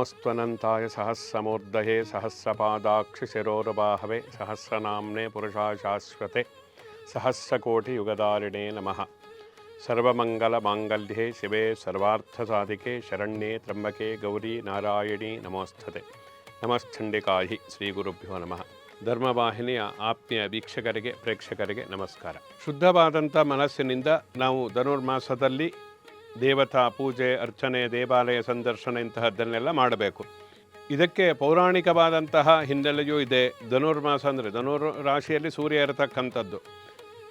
ನಮೋಸ್ತ್ವನಂತಾಯ ಸಹಸ್ರಮೂರ್ಧೆ ಸಹಸ್ರಪಾದಾಕ್ಷಿ ಶಿರೋರ್ಬಾಹವೆ ಸಹಸ್ರನಾಮ್ನೆ ಪುರುಷಾ ಶಾಶ್ವತೆ ಸಹಸ್ರಕೋಟಿಯುಗದಾರಿಣೇ ನಮಃ. ಸರ್ವಮಂಗಲ ಮಾಂಗಲ್ಯೆ ಶಿವೆ, ಸರ್ವಾರ್ಥಸಾಧಿಕೆ ಶರಣ್ಯೆ ತ್ರಂಬಕೆ ಗೌರಿ ನಾರಾಯಣಿ ನಮೋಸ್ತತೆ ನಮಶ್ಚಂಡಿಕಾಹಿ ಶ್ರೀ ಗುರುಭ್ಯೋ ನಮಃ. ಧರ್ಮವಾಹಿನಿಯ ಆತ್ಮೀಯ ವೀಕ್ಷಕರಿಗೆ, ಪ್ರೇಕ್ಷಕರಿಗೆ ನಮಸ್ಕಾರ. ಶುದ್ಧವಾದಂಥ ಮನಸ್ಸಿನಿಂದ ನಾವು ಧನುರ್ಮಾಸದಲ್ಲಿ ದೇವತಾ ಪೂಜೆ, ಅರ್ಚನೆ, ದೇವಾಲಯ ಸಂದರ್ಶನ ಇಂತಹದ್ದನ್ನೆಲ್ಲ ಮಾಡಬೇಕು. ಇದಕ್ಕೆ ಪೌರಾಣಿಕವಾದಂತಹ ಹಿನ್ನೆಲೆಯೂ ಇದೆ. ಧನುರ್ಮಾಸ ಅಂದರೆ ಧನುರ್ ರಾಶಿಯಲ್ಲಿ ಸೂರ್ಯ ಇರತಕ್ಕಂಥದ್ದು.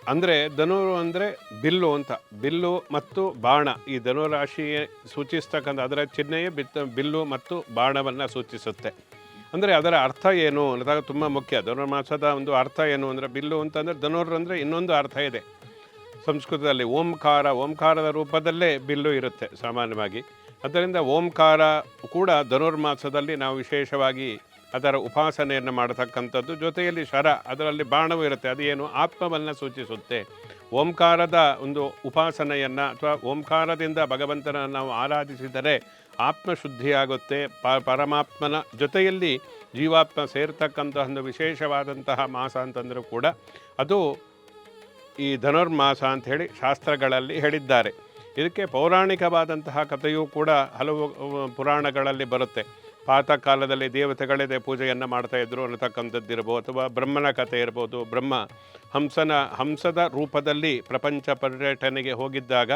ಅಂದರೆ ಧನುರು ಅಂದರೆ ಬಿಲ್ಲು ಅಂತ. ಬಿಲ್ಲು ಮತ್ತು ಬಾಣ. ಈ ಧನುರಾಶಿಯೇ ಸೂಚಿಸ್ತಕ್ಕಂಥ ಅದರ ಚಿಹ್ನೆಯೇ ಬಿತ್ತ ಬಿಲ್ಲು ಮತ್ತು ಬಾಣವನ್ನು ಸೂಚಿಸುತ್ತೆ. ಅಂದರೆ ಅದರ ಅರ್ಥ ಏನು ಅನ್ನೋದಾಗ ತುಂಬ ಮುಖ್ಯ. ಧನುರ್ಮಾಸದ ಒಂದು ಅರ್ಥ ಏನು ಅಂದರೆ ಬಿಲ್ಲು ಅಂತಂದರೆ ಧನುರ್ ಅಂದರೆ ಇನ್ನೊಂದು ಅರ್ಥ ಇದೆ. ಸಂಸ್ಕೃತದಲ್ಲಿ ಓಂಕಾರ, ಓಂಕಾರದ ರೂಪದಲ್ಲೇ ಬಿಲ್ಲು ಇರುತ್ತೆ ಸಾಮಾನ್ಯವಾಗಿ. ಅದರಿಂದ ಓಂಕಾರ ಕೂಡ ಧನುರ್ಮಾಸದಲ್ಲಿ ನಾವು ವಿಶೇಷವಾಗಿ ಅದರ ಉಪಾಸನೆಯನ್ನು ಮಾಡತಕ್ಕಂಥದ್ದು. ಜೊತೆಯಲ್ಲಿ ಶರ, ಅದರಲ್ಲಿ ಬಾಣವೂ ಇರುತ್ತೆ. ಅದು ಏನು? ಆತ್ಮವನ್ನು ಸೂಚಿಸುತ್ತೆ. ಓಂಕಾರದ ಒಂದು ಉಪಾಸನೆಯನ್ನು ಅಥವಾ ಓಂಕಾರದಿಂದ ಭಗವಂತನನ್ನು ನಾವು ಆರಾಧಿಸಿದರೆ ಆತ್ಮಶುದ್ಧಿಯಾಗುತ್ತೆ. ಪ, ಪರಮಾತ್ಮನ ಜೊತೆಯಲ್ಲಿ ಜೀವಾತ್ಮ ಸೇರ್ತಕ್ಕಂತಹ ಒಂದು ವಿಶೇಷವಾದಂತಹ ಮಾಸ ಅಂತಂದರೂ ಕೂಡ ಅದು ಈ ಧನುರ್ಮಾಸ ಅಂತ ಹೇಳಿ ಶಾಸ್ತ್ರಗಳಲ್ಲಿ ಹೇಳಿದ್ದಾರೆ. ಇದಕ್ಕೆ ಪೌರಾಣಿಕವಾದಂತಹ ಕಥೆಯೂ ಕೂಡ ಹಲವು ಪುರಾಣಗಳಲ್ಲಿ ಬರುತ್ತೆ. ಕಾಲದಲ್ಲಿ ದೇವತೆಗಳಿದೆ, ಪೂಜೆಯನ್ನು ಮಾಡ್ತಾ ಇದ್ರು ಅನ್ನತಕ್ಕಂಥದ್ದಿರ್ಬೋದು, ಅಥವಾ ಬ್ರಹ್ಮನ ಕಥೆ ಇರ್ಬೋದು, ಬ್ರಹ್ಮ ಹಂಸನ, ಹಂಸದ ರೂಪದಲ್ಲಿ ಪ್ರಪಂಚ ಪರ್ಯಟನೆಗೆ ಹೋಗಿದ್ದಾಗ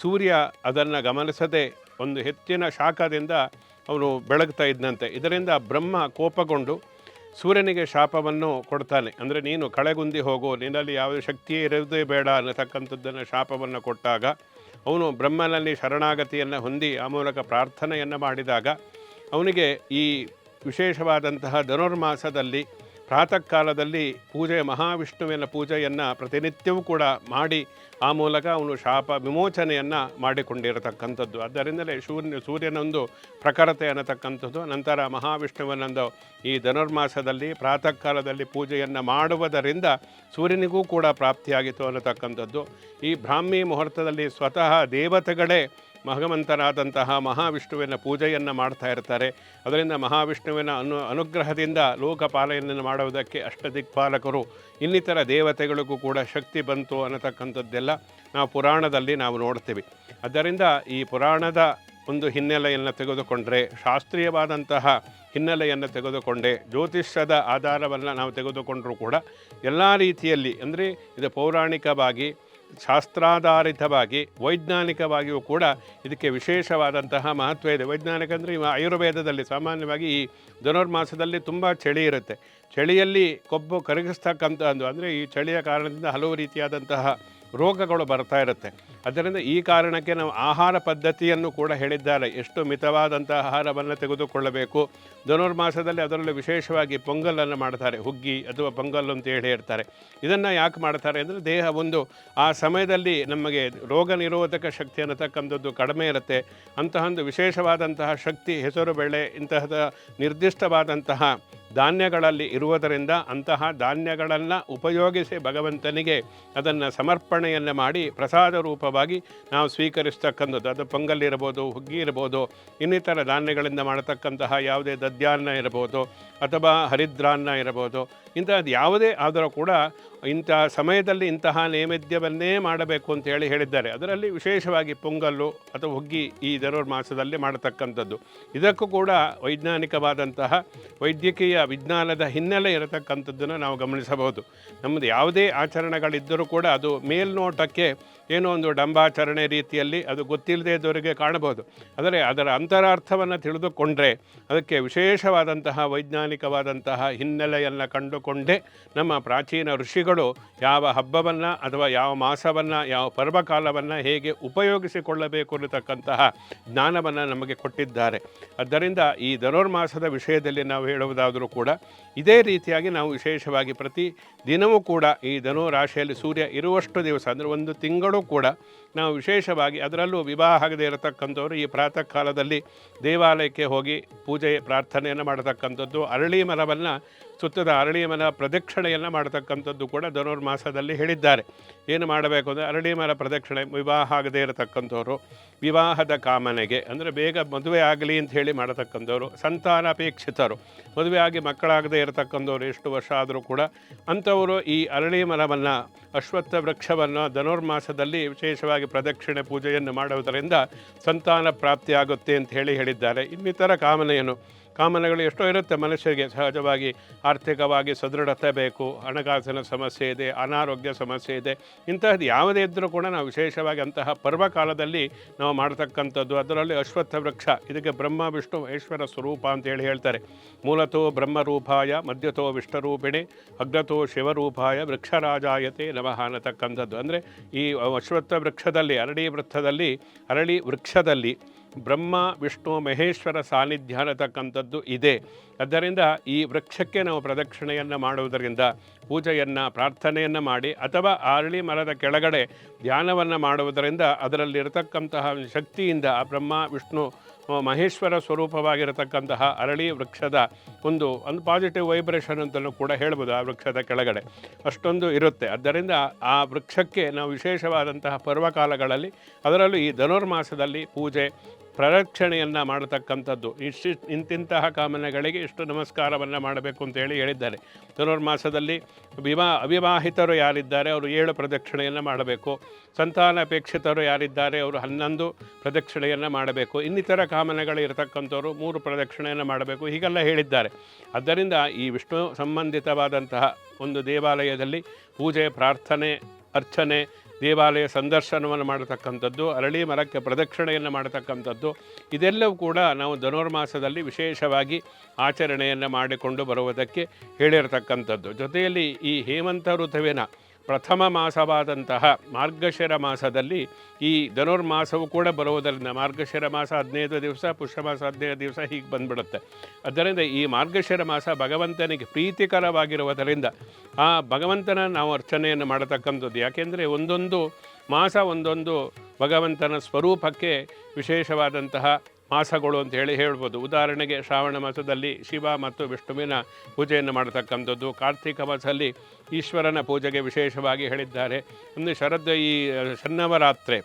ಸೂರ್ಯ ಅದನ್ನು ಗಮನಿಸದೆ ಒಂದು ಹೆಚ್ಚಿನ ಶಾಖದಿಂದ ಅವನು ಬೆಳಗ್ತಾ ಇದ್ದಂತೆ ಇದರಿಂದ ಬ್ರಹ್ಮ ಕೋಪಗೊಂಡು ಸೂರ್ಯನಿಗೆ ಶಾಪವನ್ನು ಕೊಡ್ತಾನೆ. ಅಂದರೆ ನೀನು ಕಳೆಗುಂದಿ ಹೋಗು, ನಿನ್ನಲ್ಲಿ ಯಾವುದೇ ಶಕ್ತಿಯೇ ಇರೋದೇ ಬೇಡ ಅನ್ನತಕ್ಕಂಥದ್ದನ್ನು ಶಾಪವನ್ನು ಕೊಟ್ಟಾಗ, ಅವನು ಬ್ರಹ್ಮನಲ್ಲಿ ಶರಣಾಗತಿಯನ್ನು ಹೊಂದಿ ಆ ಮೂಲಕ ಪ್ರಾರ್ಥನೆಯನ್ನು ಮಾಡಿದಾಗ, ಅವನಿಗೆ ಈ ವಿಶೇಷವಾದಂತಹ ಧನುರ್ಮಾಸದಲ್ಲಿ ಪ್ರಾತಃ ಕಾಲದಲ್ಲಿ ಪೂಜೆ, ಮಹಾವಿಷ್ಣುವಿನ ಪೂಜೆಯನ್ನು ಪ್ರತಿನಿತ್ಯವೂ ಕೂಡ ಮಾಡಿ, ಆ ಮೂಲಕ ಅವನು ಶಾಪ ವಿಮೋಚನೆಯನ್ನು ಮಾಡಿಕೊಂಡಿರತಕ್ಕಂಥದ್ದು. ಆದ್ದರಿಂದಲೇ ಸೂರ್ಯ ಸೂರ್ಯನೊಂದು ಪ್ರಖರತೆ ಅನ್ನತಕ್ಕಂಥದ್ದು. ನಂತರ ಮಹಾವಿಷ್ಣುವಿನೊಂದು ಈ ಧನುರ್ಮಾಸದಲ್ಲಿ ಪ್ರಾತಃ ಕಾಲದಲ್ಲಿ ಪೂಜೆಯನ್ನು ಮಾಡುವುದರಿಂದ ಸೂರ್ಯನಿಗೂ ಕೂಡ ಪ್ರಾಪ್ತಿಯಾಗಿತ್ತು ಅನ್ನತಕ್ಕಂಥದ್ದು. ಈ ಬ್ರಾಹ್ಮಿ ಮುಹೂರ್ತದಲ್ಲಿ ಸ್ವತಃ ದೇವತೆಗಳೇ ಭಗವಂತನಾದಂತಹ ಮಹಾವಿಷ್ಣುವಿನ ಪೂಜೆಯನ್ನು ಮಾಡ್ತಾ ಇರ್ತಾರೆ. ಅದರಿಂದ ಮಹಾವಿಷ್ಣುವಿನ ಅನು, ಅನುಗ್ರಹದಿಂದ ಲೋಕಪಾಲನೆಯನ್ನು ಮಾಡುವುದಕ್ಕೆ ಅಷ್ಟದಿಕ್ಪಾಲಕರು, ಇನ್ನಿತರ ದೇವತೆಗಳಿಗೂ ಕೂಡ ಶಕ್ತಿ ಬಂತು ಅನ್ನತಕ್ಕಂಥದ್ದೆಲ್ಲ ನಾವು ಪುರಾಣದಲ್ಲಿ ನಾವು ನೋಡ್ತೀವಿ. ಆದ್ದರಿಂದ ಈ ಪುರಾಣದ ಒಂದು ಹಿನ್ನೆಲೆಯನ್ನು ತೆಗೆದುಕೊಂಡ್ರೆ, ಶಾಸ್ತ್ರೀಯವಾದಂತಹ ಹಿನ್ನೆಲೆಯನ್ನು ತೆಗೆದುಕೊಂಡೆ, ಜ್ಯೋತಿಷ್ಯದ ಆಧಾರವನ್ನು ನಾವು ತೆಗೆದುಕೊಂಡರೂ ಕೂಡ ಎಲ್ಲ ರೀತಿಯಲ್ಲಿ, ಅಂದರೆ ಇದು ಪೌರಾಣಿಕವಾಗಿ ಶಾಸ್ತ್ರಾಧಾರಿತವಾಗಿ, ವೈಜ್ಞಾನಿಕವಾಗಿಯೂ ಕೂಡ ಇದಕ್ಕೆ ವಿಶೇಷವಾದಂತಹ ಮಹತ್ವ ಇದೆ. ವೈಜ್ಞಾನಿಕ ಅಂದರೆ ಇವ ಆಯುರ್ವೇದದಲ್ಲಿ ಸಾಮಾನ್ಯವಾಗಿ ಈ ಧನುರ್ಮಾಸದಲ್ಲಿ ತುಂಬ ಚಳಿ ಇರುತ್ತೆ. ಚಳಿಯಲ್ಲಿ ಕೊಬ್ಬು ಕರಗಿಸ್ತಕ್ಕಂಥ ಅಂದರೆ ಈ ಚಳಿಯ ಕಾರಣದಿಂದ ಹಲವು ರೀತಿಯಾದಂತಹ ರೋಗಗಳು ಬರ್ತಾ ಇರುತ್ತೆ. ಅದರಿಂದ ಈ ಕಾರಣಕ್ಕೆ ನಾವು ಆಹಾರ ಪದ್ಧತಿಯನ್ನು ಕೂಡ ಹೇಳಿದ್ದಾರೆ. ಎಷ್ಟು ಮಿತವಾದಂಥ ಆಹಾರವನ್ನು ತೆಗೆದುಕೊಳ್ಳಬೇಕು. ಧನುರ್ಮಾಸದಲ್ಲಿ ಅದರಲ್ಲಿ ವಿಶೇಷವಾಗಿ ಪೊಂಗಲನ್ನು ಮಾಡ್ತಾರೆ. ಹುಗ್ಗಿ ಅಥವಾ ಪೊಂಗಲ್ ಅಂತ ಹೇಳಿ ಹೇಳ್ತಾರೆ. ಇದನ್ನು ಯಾಕೆ ಮಾಡ್ತಾರೆ ಅಂದರೆ ದೇಹ ಒಂದು ಆ ಸಮಯದಲ್ಲಿ ನಮಗೆ ರೋಗ ನಿರೋಧಕ ಶಕ್ತಿ ಅನ್ನತಕ್ಕಂಥದ್ದು ಕಡಿಮೆ ಇರುತ್ತೆ. ಅಂತಹ ಒಂದು ವಿಶೇಷವಾದಂತಹ ಶಕ್ತಿ ಹೆಸರು ಬೆಳೆ ಇಂತಹದ ನಿರ್ದಿಷ್ಟವಾದಂತಹ ಧಾನ್ಯಗಳಲ್ಲಿ ಇರುವುದರಿಂದ ಅಂತಹ ಧಾನ್ಯಗಳನ್ನು ಉಪಯೋಗಿಸಿ ಭಗವಂತನಿಗೆ ಅದನ್ನು ಸಮರ್ಪಣೆಯನ್ನು ಮಾಡಿ ಪ್ರಸಾದ ರೂಪವಾಗಿ ನಾವು ಸ್ವೀಕರಿಸ್ತಕ್ಕಂಥದ್ದು. ಅದು ಪೊಂಗಲ್ ಇರ್ಬೋದು, ಹುಗ್ಗಿ ಇರ್ಬೋದು, ಇನ್ನಿತರ ಧಾನ್ಯಗಳಿಂದ ಮಾಡತಕ್ಕಂತಹ ಯಾವುದೇ ದದ್ಯಾನ್ನ ಇರ್ಬೋದು ಅಥವಾ ಹರಿದ್ರಾನ್ನ ಇರ್ಬೋದು. ಇಂಥದ್ದು ಯಾವುದೇ ಆದರೂ ಕೂಡ ಇಂಥ ಸಮಯದಲ್ಲಿ ಇಂತಹ ನೈವೇದ್ಯವನ್ನೇ ಮಾಡಬೇಕು ಅಂತ ಹೇಳಿ ಹೇಳಿದ್ದಾರೆ. ಅದರಲ್ಲಿ ವಿಶೇಷವಾಗಿ ಪೊಂಗಲ್ಲು ಅಥವಾ ಹುಗ್ಗಿ ಈ ಧನುರ್ಮಾಸದಲ್ಲಿ ಮಾಡತಕ್ಕಂಥದ್ದು. ಇದಕ್ಕೂ ಕೂಡ ವೈಜ್ಞಾನಿಕವಾದಂತಹ ವೈದ್ಯಕೀಯ ವಿಜ್ಞಾನದ ಹಿನ್ನೆಲೆ ಇರತಕ್ಕಂಥದ್ದನ್ನು ನಾವು ಗಮನಿಸಬಹುದು. ನಮ್ಮದು ಯಾವುದೇ ಆಚರಣೆಗಳಿದ್ದರೂ ಕೂಡ ಅದು ಮೇಲ್ನೋಟಕ್ಕೆ ಏನೋ ಒಂದು ಡಂಬಾಚರಣೆ ರೀತಿಯಲ್ಲಿ ಅದು ಗೊತ್ತಿಲ್ಲದೆ ಇದ್ದವರಿಗೆ ಕಾಣಬಹುದು. ಆದರೆ ಅದರ ಅಂತರಾರ್ಥವನ್ನು ತಿಳಿದುಕೊಂಡ್ರೆ ಅದಕ್ಕೆ ವಿಶೇಷವಾದಂತಹ ವೈಜ್ಞಾನಿಕವಾದಂತಹ ಹಿನ್ನೆಲೆಯನ್ನು ಕಂಡುಕೊಂಡೇ ನಮ್ಮ ಪ್ರಾಚೀನ ಋಷಿಗಳು ಯಾವ ಹಬ್ಬವನ್ನು ಅಥವಾ ಯಾವ ಮಾಸವನ್ನು, ಯಾವ ಪರ್ವಕಾಲವನ್ನು ಹೇಗೆ ಉಪಯೋಗಿಸಿಕೊಳ್ಳಬೇಕು ಅನ್ನತಕ್ಕಂತಹ ಜ್ಞಾನವನ್ನು ನಮಗೆ ಕೊಟ್ಟಿದ್ದಾರೆ. ಆದ್ದರಿಂದ ಈ ಧನುರ್ಮಾಸದ ವಿಷಯದಲ್ಲಿ ನಾವು ಹೇಳುವುದಾದರೂ ಕೂಡ ಇದೇ ರೀತಿಯಾಗಿ ನಾವು ವಿಶೇಷವಾಗಿ ಪ್ರತಿ ದಿನವೂ ಕೂಡ ಈ ಧನು ರಾಶಿಯಲ್ಲಿ ಸೂರ್ಯ ಇರುವಷ್ಟು ದಿವಸ, ಅಂದರೆ ಒಂದು ತಿಂಗಳು ಕೂಡ ನಾವು ವಿಶೇಷವಾಗಿ ಅದರಲ್ಲೂ ವಿವಾಹ ಆಗದೆ ಇರತಕ್ಕಂಥವ್ರು ಈ ಪ್ರಾತಃ ಕಾಲದಲ್ಲಿ ದೇವಾಲಯಕ್ಕೆ ಹೋಗಿ ಪೂಜೆ, ಪ್ರಾರ್ಥನೆಯನ್ನು ಮಾಡತಕ್ಕಂಥದ್ದು ಅರಳಿ ಮರವನ್ನು ಸುತ್ತದ ಅರಳಿ ಮರ ಪ್ರದಕ್ಷಿಣೆಯನ್ನು ಮಾಡತಕ್ಕಂಥದ್ದು ಕೂಡ ಧನುರ್ಮಾಸದಲ್ಲಿ ಹೇಳಿದ್ದಾರೆ. ಏನು ಮಾಡಬೇಕು ಅಂದರೆ ಅರಳಿ ಮರ ಪ್ರದಕ್ಷಿಣೆ, ವಿವಾಹ ಆಗದೇ ಇರತಕ್ಕಂಥವ್ರು, ವಿವಾಹದ ಕಾಮನೆಗೆ, ಅಂದರೆ ಬೇಗ ಮದುವೆ ಆಗಲಿ ಅಂತ ಹೇಳಿ ಮಾಡತಕ್ಕಂಥವ್ರು ಸಂತಾನಾಪೇಕ್ಷಿತರು ಮದುವೆ ಆಗಿ ಮಕ್ಕಳಾಗದೇ ಇರತಕ್ಕಂಥವ್ರು ಎಷ್ಟು ವರ್ಷ ಆದರೂ ಕೂಡ ಅಂಥವರು ಈ ಅರಳಿ ಮರವನ್ನು ಅಶ್ವತ್ಥ ವೃಕ್ಷವನ್ನು ಧನುರ್ಮಾಸದಲ್ಲಿ ವಿಶೇಷವಾಗಿ ಪ್ರದಕ್ಷಿಣೆ ಪೂಜೆಯನ್ನು ಮಾಡುವುದರಿಂದ ಸಂತಾನ ಪ್ರಾಪ್ತಿಯಾಗುತ್ತೆ ಅಂತ ಹೇಳಿ ಹೇಳಿದ್ದಾರೆ. ಇನ್ನಿತರ ಕಾಮನೆಯನ್ನು ಕಾಮನೆಗಳು ಎಷ್ಟೋ ಇರುತ್ತೆ ಮನುಷ್ಯರಿಗೆ. ಸಹಜವಾಗಿ, ಆರ್ಥಿಕವಾಗಿ ಸದೃಢತೆ ಬೇಕು, ಹಣಕಾಸಿನ ಸಮಸ್ಯೆ ಇದೆ, ಅನಾರೋಗ್ಯ ಸಮಸ್ಯೆ ಇದೆ, ಇಂತಹದ್ದು ಯಾವುದೇ ಇದ್ದರೂ ಕೂಡ ನಾವು ವಿಶೇಷವಾಗಿ ಅಂತಹ ಪರ್ವಕಾಲದಲ್ಲಿ ನಾವು ಮಾಡ್ತಕ್ಕಂಥದ್ದು, ಅದರಲ್ಲಿ ಅಶ್ವತ್ಥ ವೃಕ್ಷ, ಇದಕ್ಕೆ ಬ್ರಹ್ಮ, ವಿಷ್ಣು, ಮಹೇಶ್ವರ ಸ್ವರೂಪ ಅಂತ ಹೇಳಿ ಹೇಳ್ತಾರೆ. ಮೂಲತೋ ಬ್ರಹ್ಮರೂಪಾಯ, ಮಧ್ಯತೋ ವಿಷ್ಣುರೂಪಿಣಿ ಅಗ್ರತೋ ಶಿವರೂಪಾಯ, ವೃಕ್ಷರಾಜಾಯತೆ ನಮಃ ಅನ್ನತಕ್ಕಂಥದ್ದು. ಅಂದರೆ ಈ ಅಶ್ವತ್ಥ ವೃಕ್ಷದಲ್ಲಿ, ಅರಳಿ ವೃತ್ತದಲ್ಲಿ, ಅರಳಿ ವೃಕ್ಷದಲ್ಲಿ ಬ್ರಹ್ಮ, ವಿಷ್ಣು, ಮಹೇಶ್ವರ ಸಾನ್ನಿಧ್ಯ ಅನ್ನತಕ್ಕಂಥದ್ದು ಇದೆ. ಆದ್ದರಿಂದ ಈ ವೃಕ್ಷಕ್ಕೆ ನಾವು ಪ್ರದಕ್ಷಿಣೆಯನ್ನು ಮಾಡುವುದರಿಂದ ಪೂಜೆಯನ್ನು, ಪ್ರಾರ್ಥನೆಯನ್ನು ಮಾಡಿ ಅಥವಾ ಅರಳಿ ಮರದ ಕೆಳಗಡೆ ಧ್ಯಾನವನ್ನು ಮಾಡುವುದರಿಂದ ಅದರಲ್ಲಿರತಕ್ಕಂತಹ ಶಕ್ತಿಯಿಂದ ಆ ಬ್ರಹ್ಮ, ವಿಷ್ಣು, ಮಹೇಶ್ವರ ಸ್ವರೂಪವಾಗಿರತಕ್ಕಂತಹ ಅರಳಿ ವೃಕ್ಷದ ಒಂದು ಒಂದು ಪಾಸಿಟಿವ್ ವೈಬ್ರೇಷನ್ ಅಂತಲೂ ಕೂಡ ಹೇಳ್ಬೋದು ಆ ವೃಕ್ಷದ ಕೆಳಗಡೆ. ಅಷ್ಟೊಂದು ಇರುತ್ತೆ. ಆದ್ದರಿಂದ ಆ ವೃಕ್ಷಕ್ಕೆ ನಾವು ವಿಶೇಷವಾದಂತಹ ಪರ್ವಕಾಲಗಳಲ್ಲಿ ಅದರಲ್ಲೂ ಈ ಧನುರ್ಮಾಸದಲ್ಲಿ ಪೂಜೆ ಪ್ರದಕ್ಷಿಣೆಯನ್ನು ಮಾಡತಕ್ಕಂಥದ್ದು. ಇಷ್ಟು ಇಂತಿಂತಹ ಕಾಮನೆಗಳಿಗೆ ಇಷ್ಟು ನಮಸ್ಕಾರವನ್ನು ಮಾಡಬೇಕು ಅಂತ ಹೇಳಿ ಹೇಳಿದ್ದಾರೆ. ಧನುರ್ಮಾಸದಲ್ಲಿ ವಿವಾ, ಅವಿವಾಹಿತರು ಯಾರಿದ್ದಾರೆ ಅವರು ಏಳು ಪ್ರದಕ್ಷಿಣೆಯನ್ನು ಮಾಡಬೇಕು. ಸಂತಾನಾಪೇಕ್ಷಿತರು ಯಾರಿದ್ದಾರೆ ಅವರು ಹನ್ನೊಂದು ಪ್ರದಕ್ಷಿಣೆಯನ್ನು ಮಾಡಬೇಕು. ಇನ್ನಿತರ ಕಾಮನೆಗಳು ಇರತಕ್ಕಂಥವ್ರು ಮೂರು ಪ್ರದಕ್ಷಿಣೆಯನ್ನು ಮಾಡಬೇಕು. ಹೀಗೆಲ್ಲ ಹೇಳಿದ್ದಾರೆ. ಆದ್ದರಿಂದ ಈ ವಿಷ್ಣು ಸಂಬಂಧಿತವಾದಂತಹ ಒಂದು ದೇವಾಲಯದಲ್ಲಿ ಪೂಜೆ, ಪ್ರಾರ್ಥನೆ, ಅರ್ಚನೆ ದೇವಾಲಯ ಸಂದರ್ಶನವನ್ನು ಮಾಡತಕ್ಕಂಥದ್ದು, ಅರಳಿ ಮರಕ್ಕೆ ಪ್ರದಕ್ಷಿಣೆಯನ್ನು ಮಾಡತಕ್ಕಂಥದ್ದು, ಇದೆಲ್ಲವೂ ಕೂಡ ನಾವು ಧನುರ್ಮಾಸದಲ್ಲಿ ವಿಶೇಷವಾಗಿ ಆಚರಣೆಯನ್ನು ಮಾಡಿಕೊಂಡು ಬರುವುದಕ್ಕೆ ಹೇಳಿರತಕ್ಕಂಥದ್ದು. ಜೊತೆಯಲ್ಲಿ ಈ ಹೇಮಂತ ಋತುವಿನ ಪ್ರಥಮ ಮಾಸವಾದಂತಹ ಮಾರ್ಗಶಿರ ಮಾಸದಲ್ಲಿ ಈ ಧನುರ್ಮಾಸವು ಕೂಡ ಬರುವುದರಿಂದ ಮಾರ್ಗಶಿರ ಮಾಸ ಹದಿನೈದು ದಿವಸ, ಪುಷ್ಯ ಮಾಸ ಹದಿನೈದು ದಿವಸ ಹೀಗೆ ಬಂದ್ಬಿಡುತ್ತೆ. ಅದರಿಂದ ಈ ಮಾರ್ಗಶಿರ ಮಾಸ ಭಗವಂತನಿಗೆ ಪ್ರೀತಿಕರವಾಗಿರುವುದರಿಂದ ಆ ಭಗವಂತನ ನಾವು ಅರ್ಚನೆಯನ್ನು ಮಾಡತಕ್ಕಂಥದ್ದು. ಯಾಕೆಂದರೆ ಒಂದೊಂದು ಮಾಸ ಒಂದೊಂದು ಭಗವಂತನ ಸ್ವರೂಪಕ್ಕೆ ವಿಶೇಷವಾದಂತಹ ಮಾಸಗಳು ಅಂತ ಹೇಳಿ ಹೇಳ್ಬೋದು. ಉದಾಹರಣೆಗೆ ಶ್ರಾವಣ ಮಾಸದಲ್ಲಿ ಶಿವ ಮತ್ತು ವಿಷ್ಣುವಿನ ಪೂಜೆಯನ್ನು ಮಾಡತಕ್ಕಂಥದ್ದು. ಕಾರ್ತಿಕ ಮಾಸದಲ್ಲಿ ಈಶ್ವರನ ಪೂಜೆಗೆ ವಿಶೇಷವಾಗಿ ಹೇಳಿದ್ದಾರೆ. ಒಂದು ಶರದ್ ಈ, ಶನ್ನವರಾತ್ರೆ,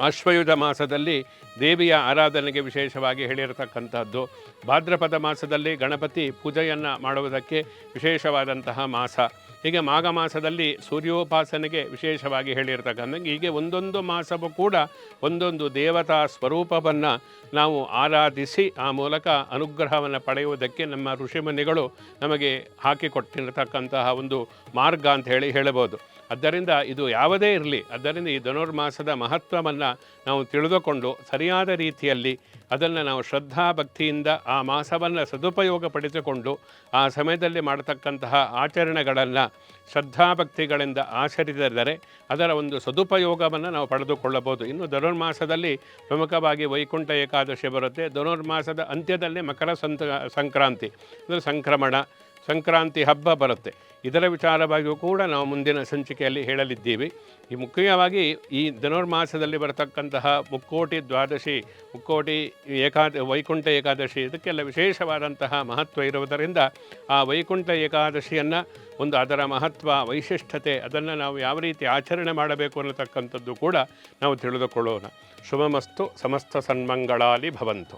ಅಶ್ವಯುಧ ಮಾಸದಲ್ಲಿ ದೇವಿಯ ಆರಾಧನೆಗೆ ವಿಶೇಷವಾಗಿ ಹೇಳಿರತಕ್ಕಂಥದ್ದು. ಭಾದ್ರಪದ ಮಾಸದಲ್ಲಿ ಗಣಪತಿ ಪೂಜೆಯನ್ನು ಮಾಡುವುದಕ್ಕೆ ವಿಶೇಷವಾದಂತಹ ಮಾಸ. ಹೀಗೆ ಮಾಘ ಮಾಸದಲ್ಲಿ ಸೂರ್ಯೋಪಾಸನೆಗೆ ವಿಶೇಷವಾಗಿ ಹೇಳಿರ್ತಕ್ಕಂಥ ಹೀಗೆ ಒಂದೊಂದು ಮಾಸವೂ ಕೂಡ ಒಂದೊಂದು ದೇವತಾ ಸ್ವರೂಪವನ್ನು ನಾವು ಆರಾಧಿಸಿ ಆ ಮೂಲಕ ಅನುಗ್ರಹವನ್ನು ಪಡೆಯುವುದಕ್ಕೆ ನಮ್ಮ ಋಷಿಮುನಿಗಳು ನಮಗೆ ಹಾಕಿಕೊಟ್ಟಿರತಕ್ಕಂತಹ ಒಂದು ಮಾರ್ಗ ಅಂತ ಹೇಳಿ ಹೇಳಬಹುದು. ಆದ್ದರಿಂದ ಇದು ಯಾವುದೇ ಇರಲಿ, ಆದ್ದರಿಂದ ಈ ಧನುರ್ಮಾಸದ ಮಹತ್ವವನ್ನು ನಾವು ತಿಳಿದುಕೊಂಡು ಸರಿಯಾದ ರೀತಿಯಲ್ಲಿ ಅದನ್ನು ನಾವು ಶ್ರದ್ಧಾ ಭಕ್ತಿಯಿಂದ ಆ ಮಾಸವನ್ನು ಸದುಪಯೋಗ ಸದುಪಯೋಗಪಡಿಸಿಕೊಂಡು ಆ ಸಮಯದಲ್ಲಿ ಮಾಡತಕ್ಕಂತಹ ಆಚರಣೆಗಳನ್ನು ಶ್ರದ್ಧಾಭಕ್ತಿಗಳಿಂದ ಆಚರಿಸಿದರೆ ಅದರ ಒಂದು ಸದುಪಯೋಗವನ್ನು ನಾವು ಪಡೆದುಕೊಳ್ಳಬಹುದು. ಇನ್ನು ಧನುರ್ಮಾಸದಲ್ಲಿ ಪ್ರಮುಖವಾಗಿ ವೈಕುಂಠ ಏಕಾದಶಿ ಬರುತ್ತೆ. ಧನುರ್ಮಾಸದ ಅಂತ್ಯದಲ್ಲಿ ಮಕರ ಸಂತ ಸಂಕ್ರಾಂತಿ ಅಂದರೆ ಸಂಕ್ರಮಣ. ಸಂಕ್ರಾಂತಿ ಹಬ್ಬ ಬರುತ್ತೆ. ಇದರ ವಿಚಾರವಾಗಿಯೂ ಕೂಡ ನಾವು ಮುಂದಿನ ಸಂಚಿಕೆಯಲ್ಲಿ ಹೇಳಲಿದ್ದೀವಿ. ಈ ಮುಖ್ಯವಾಗಿ ಈ ಧನುರ್ಮಾಸದಲ್ಲಿ ಬರತಕ್ಕಂತಹ ಮುಕ್ಕೋಟಿ ದ್ವಾದಶಿ, ಮುಕ್ಕೋಟಿ ಏಕಾದ, ವೈಕುಂಠ ಏಕಾದಶಿ ಇದಕ್ಕೆಲ್ಲ ವಿಶೇಷವಾದಂತಹ ಮಹತ್ವ ಇರುವುದರಿಂದ ಆ ವೈಕುಂಠ ಏಕಾದಶಿಯನ್ನು ಒಂದು ಅದರ ಮಹತ್ವ, ವೈಶಿಷ್ಟ್ಯತೆ ಅದನ್ನು ನಾವು ಯಾವ ರೀತಿ ಆಚರಣೆ ಮಾಡಬೇಕು ಅನ್ನತಕ್ಕಂಥದ್ದು ಕೂಡ ನಾವು ತಿಳಿದುಕೊಳ್ಳೋಣ. ಶುಭಮಸ್ತು, ಸಮಸ್ತ ಸನ್ಮಂಗಳಾಲಿ ಭವಂತು.